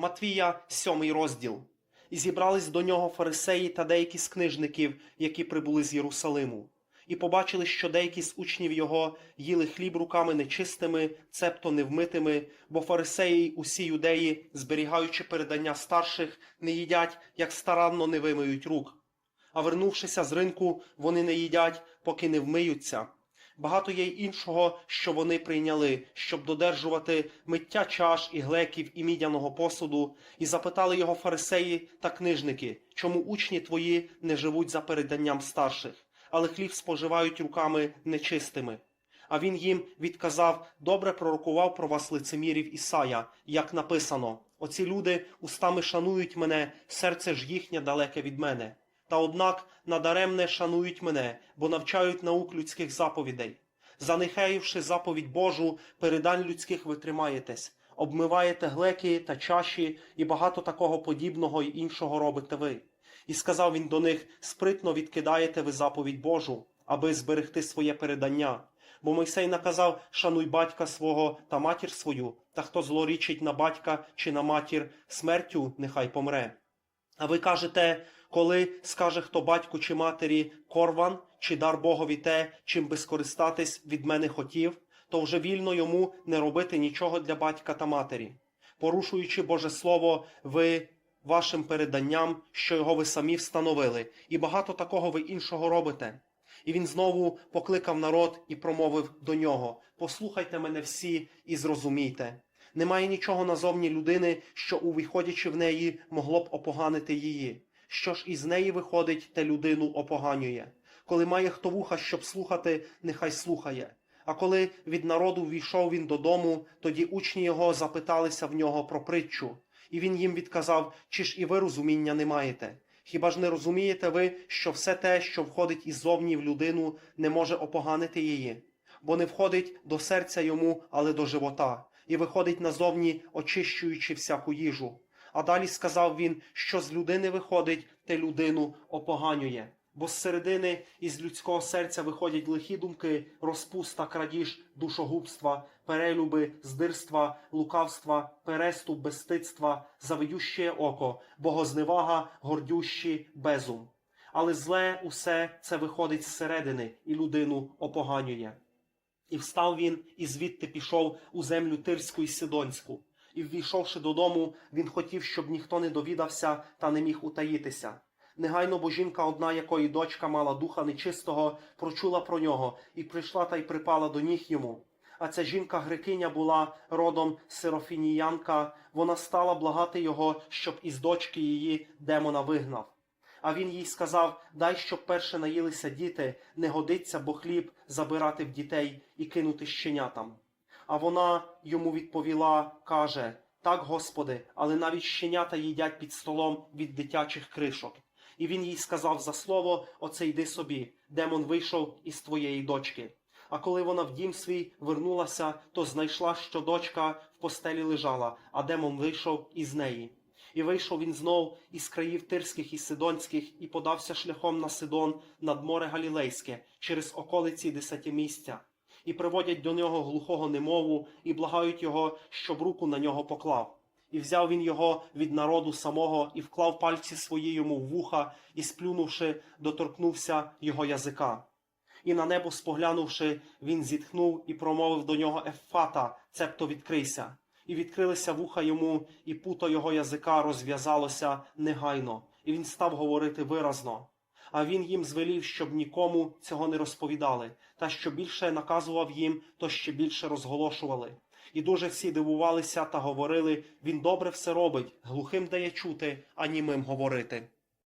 Матвія, сьомий розділ. І зібрались до нього фарисеї та деякі з книжників, які прибули з Єрусалиму. І побачили, що деякі з учнів його їли хліб руками нечистими, цебто невмитими, бо фарисеї усі юдеї, зберігаючи передання старших, не їдять, як старанно не вимиють рук. А вернувшися з ринку, вони не їдять, поки не вмиються. Багато є й іншого, що вони прийняли, щоб додержувати миття чаш і глеків і мідяного посуду, і запитали його фарисеї та книжники, чому учні твої не живуть за переданням старших, але хліб споживають руками нечистими. А він їм відказав, добре пророкував про вас лицемірів Ісая, як написано: Оці люди устами шанують мене, серце ж їхнє далеке від мене. Та однак надаремне шанують мене, бо навчають наук людських заповідей. Занехаївши заповідь Божу, передань людських ви тримаєтесь, обмиваєте глеки та чаші, і багато такого подібного й іншого робите ви. І сказав він до них: спритно відкидаєте ви заповідь Божу, аби зберегти своє передання. Бо Мойсей наказав: шануй батька свого та матір свою, та хто злорічить на батька чи на матір, смертю нехай помре. А ви кажете, коли скаже хто батьку чи матері корван, чи дар Богові те, чим би скористатись від мене хотів, то вже вільно йому не робити нічого для батька та матері. Порушуючи Боже Слово, ви вашим переданням, що його ви самі встановили, і багато такого ви іншого робите. І він знову покликав народ і промовив до нього: Послухайте мене всі і зрозумійте. Немає нічого назовні людини, що, увіходячи в неї, могло б опоганити її. Що ж із неї виходить, те людину опоганює. Коли має хто вуха, щоб слухати, нехай слухає. А коли від народу війшов він додому, тоді учні його запиталися в нього про притчу. І він їм відказав: Чи ж і ви розуміння не маєте? Хіба ж не розумієте ви, що все те, що входить іззовні в людину, не може опоганити її? Бо не входить до серця йому, але до живота, і виходить назовні, очищуючи всяку їжу. А далі сказав він, що з людини виходить, те людину опоганює. Бо з середини із людського серця виходять лихі думки, розпуста, крадіж, душогубства, перелюби, здирства, лукавства, переступ, безстидства, завидюще око, богозневага, гордющі, безум. Але зле усе це виходить зсередини і людину опоганює. І встав він, і звідти пішов у землю Тирську і Сидонську. І ввійшовши додому, він хотів, щоб ніхто не довідався та не міг утаїтися. Негайно бо жінка одна, якої дочка мала духа нечистого, прочула про нього і прийшла та й припала до ніг йому. А ця жінка грекиня була родом серофініянка, вона стала благати його, щоб із дочки її демона вигнав. А він їй сказав: Дай, щоб перше наїлися діти, не годиться, бо хліб забирати в дітей і кинути щенятам. А вона йому відповіла, каже: Так, Господи, але навіть щенята їдять під столом від дитячих кришок. І він їй сказав за слово: Оце йди собі, демон вийшов із твоєї дочки. А коли вона в дім свій вернулася, то знайшла, що дочка в постелі лежала, а демон вийшов із неї. І вийшов він знов із країв Тирських і Сидонських, і подався шляхом на Сидон над море Галілейське, через околиці десятимістя. І приводять до нього глухого немову, і благають його, щоб руку на нього поклав. І взяв він його від народу самого, і вклав пальці свої йому в вуха, і, сплюнувши, доторкнувся його язика. І на небо споглянувши, він зітхнув і промовив до нього Еффата, цебто відкрийся. І відкрилися вуха йому, і путо його язика розв'язалося негайно, і він став говорити виразно. А він їм звелів, щоб нікому цього не розповідали, та що більше наказував їм, то ще більше розголошували. І дуже всі дивувалися та говорили: він добре все робить, глухим дає чути, а німим говорити.